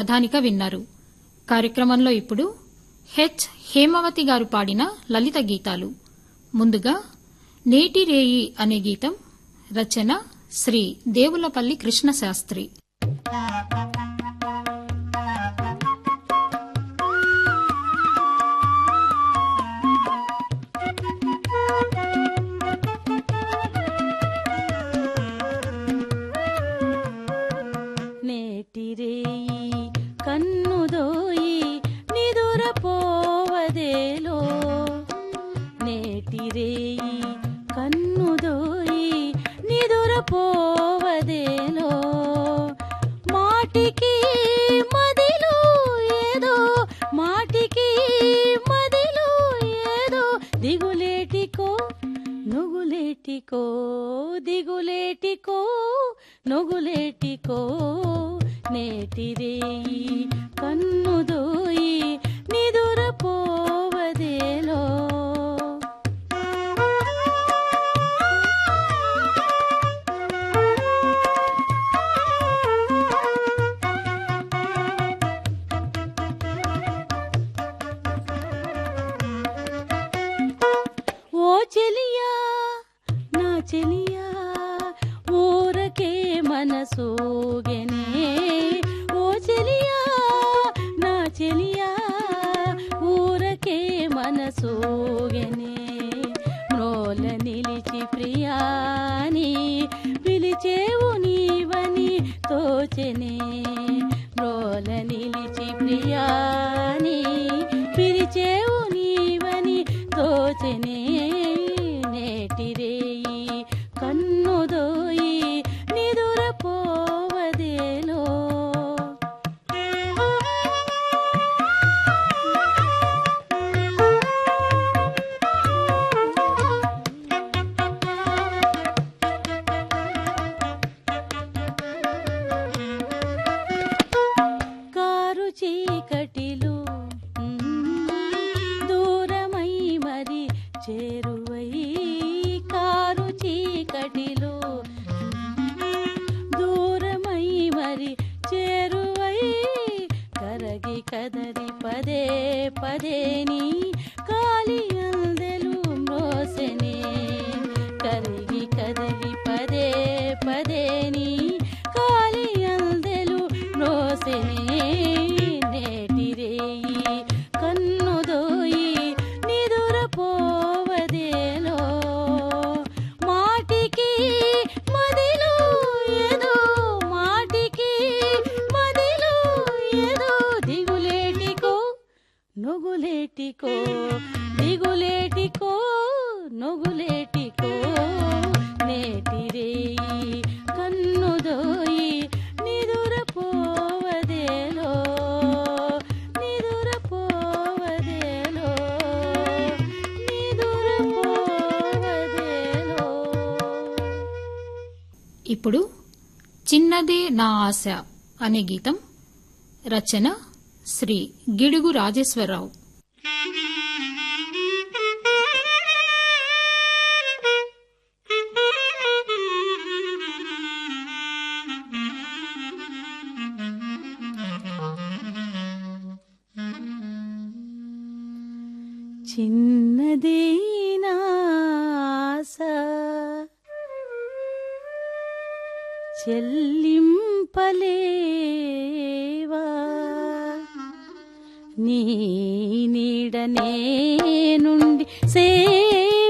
ప్రధానిక విన్నారు. కార్యక్రమంలో ఇప్పుడు హెచ్. హేమవతి గారు పాడిన లలిత గీతాలు. ముందుగా నేటి రేయి అనే గీతం రచన శ్రీ దేవులపల్లి కృష్ణశాస్త్రి. శాస్త్రి నుగులేటికో దిగులేటికో నుగులేటికో నేటిరేయి కన్నుదోయి నిదురపోవదేలో. చెలియా ఊరకే మనసోగెనే ఓ చెలియా నా చెలియా ఊరకే మనసోగెనే మ్రోల నిలిచి ప్రియాని పిలిచేవు నీవని తోచెనే. మ్రోల నిలిచి ప్రియా कदरि पदे पदे नी। ఇప్పుడు చిన్నదే నా ఆశ అనే గీతం రచన శ్రీ గిడుగు రాజేశ్వరరావు. చిన్న చెల్లింపలేవా? నీ నీడనే నుండి సేవింపనీవా?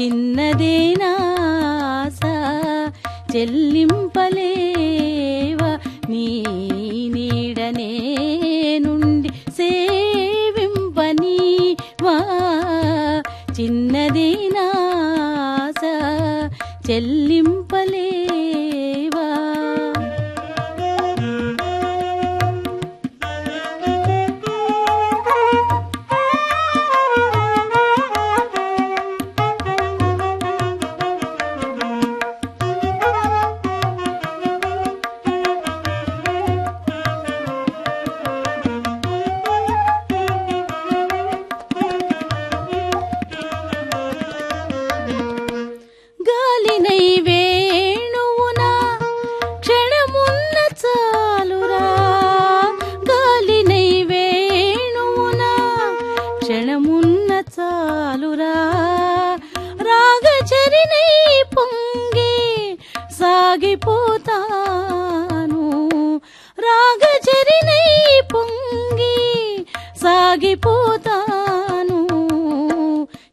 చిన్నదే చెల్లింప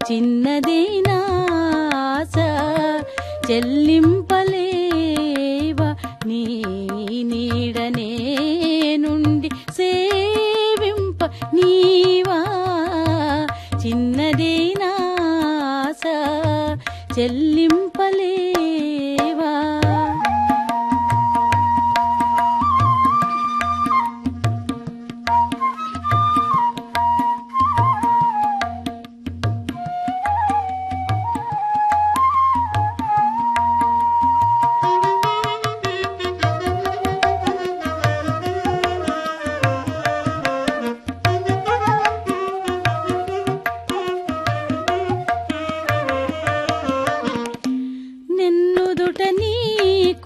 చిన్నదేనా చెల్లింప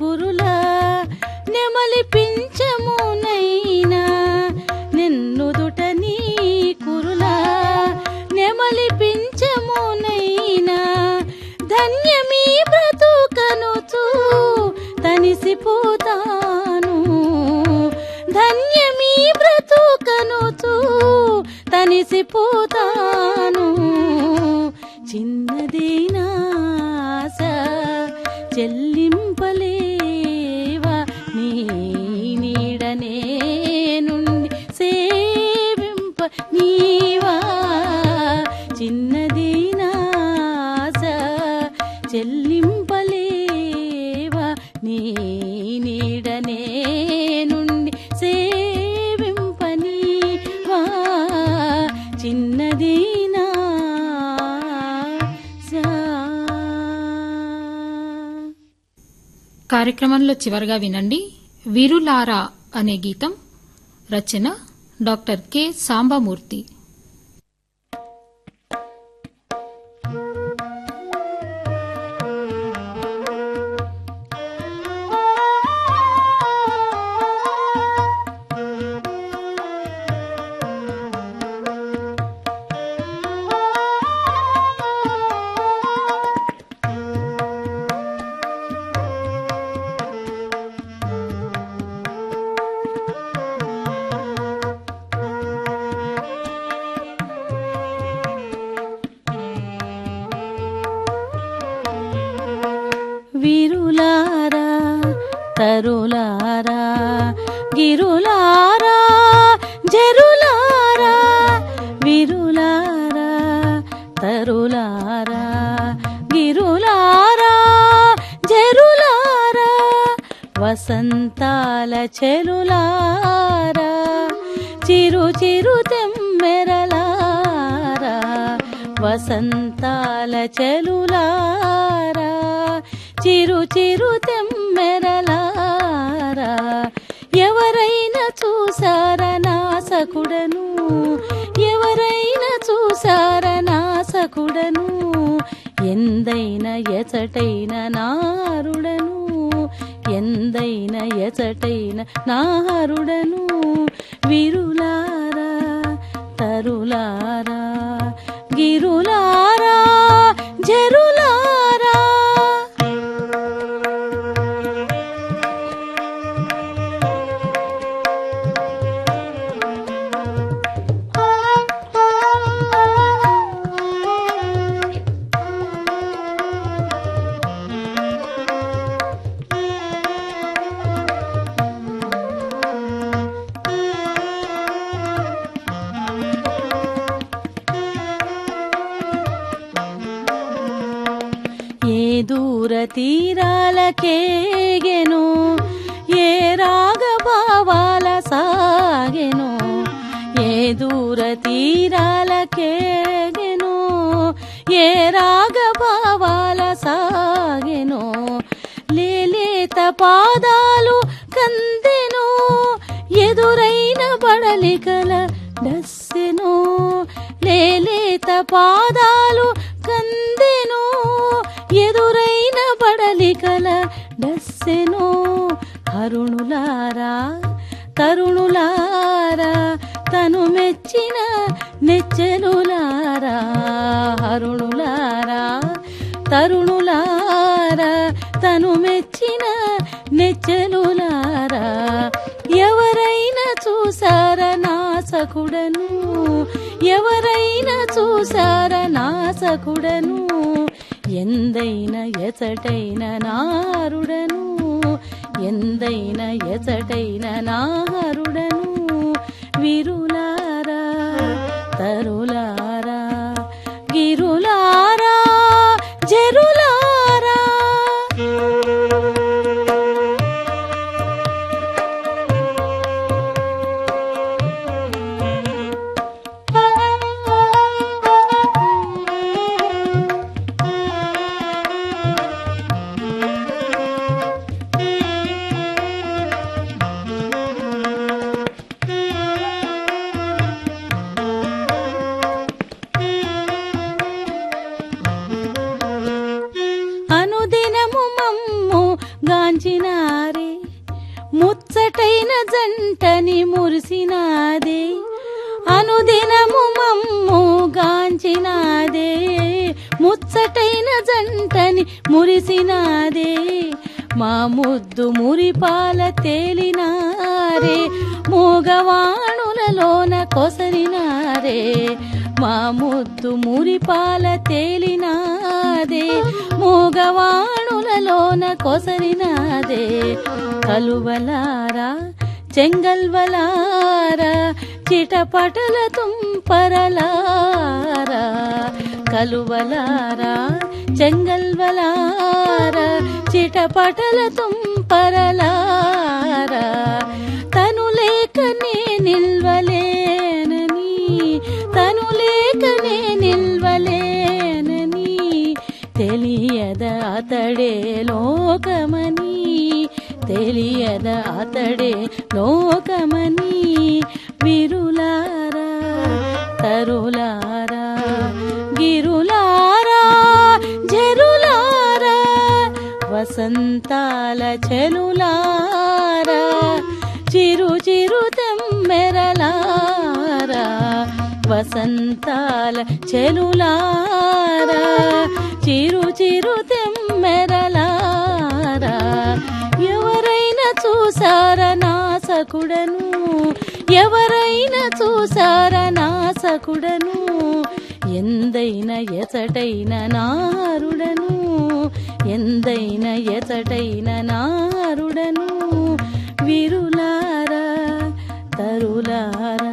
కురుల నెమలి పించమునైనా నిన్నుదుట నీ కురుల నెమలి పించమునైనా ధన్యమీ బ్రతుకనుచు తనిసిపోతాను. ధన్యమీ బ్రతుకనుచు తనిసిపోతాను. కార్యక్రమంలో చివరగా వినండి. విరులారా అనే గీతం రచన డాక్టర్ కె. సాంబమూర్తి. తరులారా గిరులారా జరులారా విరులారా తరులారా గిరులారా జరులారా వసంతాల చెరులారా చిరు చిరు తెమ్మెరలారా వసంతాల చెలులారా చిరు చిరు నాసకుడను ఎవరైనా చూసారా నాసకుడను. ఎందైన ఎచటైన నారుడను. ఎందైన ఎచటైన నారుడను. విరులారా తరులారా తీరాలకేగెను? ఏ రాగభావాల సాగెను? లేలేత పాదాలు కందెను? ఎదురైన బడలికల డస్సెను? లేలేత పాదాలు కందెను? ఎదురైన బడలికల డస్సెను? కరుణులారా తరుణులారా మెచ్చిన నెచ్చెలులారా అరుణులారా తరుణులారా తను మెచ్చిన నెచ్చెలులారా ఎవరైనా చూసారా నాసకుడను ఎవరైనా చూసారా నాసకుడను ఎందైన ఎచటైన నారుడను? ఎందైన ఎచటైన నారుడను? విరులారా తరులారా గాంచినారే ముచ్చటైన జంటని మురిసినాదే అనుదినము మమ్ము గాంచినాదే ముచ్చటైన జంటని మురిసినాదే మా ముద్దు మురిపాల తేలినారే మూగవాణులలోన కొసరినారే మా ముద్దు మురిపాల తేలినాదే. మూగవాణులలోన కొసరినాదే కలువలారా చెంగల్వలారా చిటపటల తుంపరలారా. కలువలారా చెంగల్వలారా చిటపటల తుంపరలారా. లోకమని విరులారా తరులారా గిరులారా జరులారా వసంతాల చెలులారా చిరు చిరు తెమ్మెరలారా వసంతాల చెలులారా చిరు చిరు తెమ్మెరలా నాసకుడను ఎవరైనా చూసారా నాసకుడను ఎందైన ఎచటైన నారుడను. ఎందైన ఎచటైన నారుడను. విరులారా తరులారా